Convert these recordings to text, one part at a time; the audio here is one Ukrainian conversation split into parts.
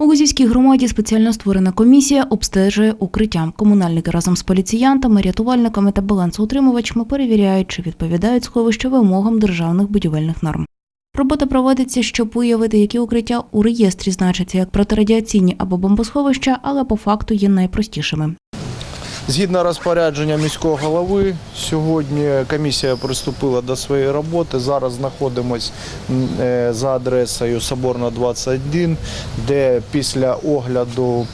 У Гузівській громаді спеціально створена комісія обстежує укриття. Комунальники разом з поліціянтами, рятувальниками та балансоутримувачами перевіряють, чи відповідають сховища вимогам державних будівельних норм. Робота проводиться, щоб виявити, які укриття у реєстрі значаться як протирадіаційні або бомбосховища, але по факту є найпростішими. Згідно розпорядження міського голови, сьогодні комісія приступила до своєї роботи. Зараз знаходимось е, за адресою Соборна 21, де після огляду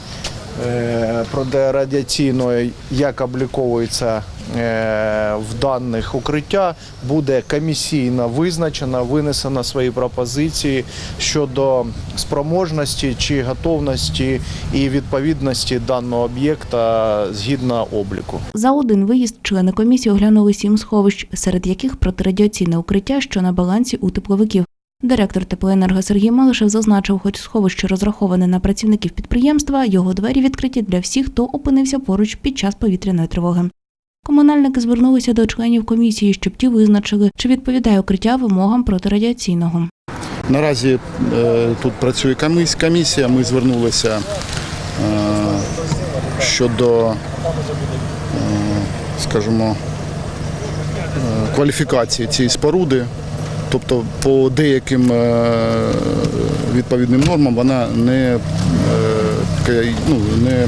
протирадіаційної, як обліковується е, в даних укриття, буде комісійно визначена, винесена свої пропозиції щодо спроможності чи готовності і відповідності даного об'єкта згідно обліку. За один виїзд члени комісії оглянули сім сховищ, серед яких протирадіаційне укриття, що на балансі у тепловиків. Директор теплоенерго Сергій Малишев зазначив, хоч сховище розраховане на працівників підприємства, його двері відкриті для всіх, хто опинився поруч під час повітряної тривоги. Комунальники звернулися до членів комісії, щоб ті визначили, чи відповідає укриття вимогам протирадіаційного. Наразі е, тут працює комісія. Ми звернулися е, щодо, е, скажімо, кваліфікації цієї споруди. Тобто по деяким е, відповідним нормам вона не, е, ну, не,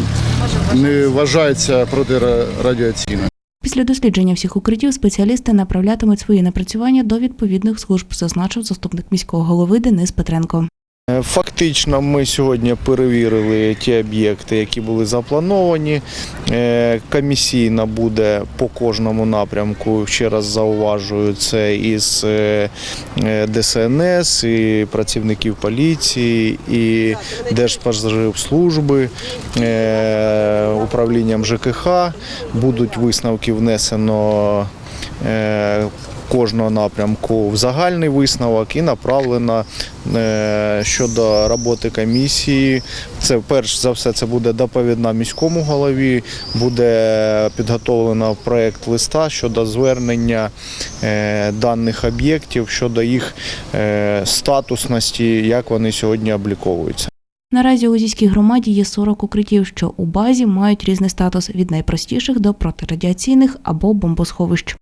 не вважається протирадіаційною. Після дослідження всіх укриттів спеціалісти направлятимуть свої напрацювання до відповідних служб, зазначив заступник міського голови Денис Петренко. Е, Фактично, ми сьогодні перевірили ті об'єкти, які були заплановані. Е, Комісійно буде по кожному напрямку. Ще раз зауважую, це із е, ДСНС, і працівників поліції, і Держпоживслужби, управлінням ЖКХ. Будуть висновки внесено. Е, Кожного напрямку в загальний висновок і направлено е, щодо роботи комісії. Це перш за все це буде доповідна міському голові. Буде підготовлено проект листа щодо звернення е, даних об'єктів щодо їх статусності, як вони сьогодні обліковуються. Наразі у Лузівській громаді є 40 укриттів, що у базі мають різний статус від найпростіших до протирадіаційних або бомбосховищ.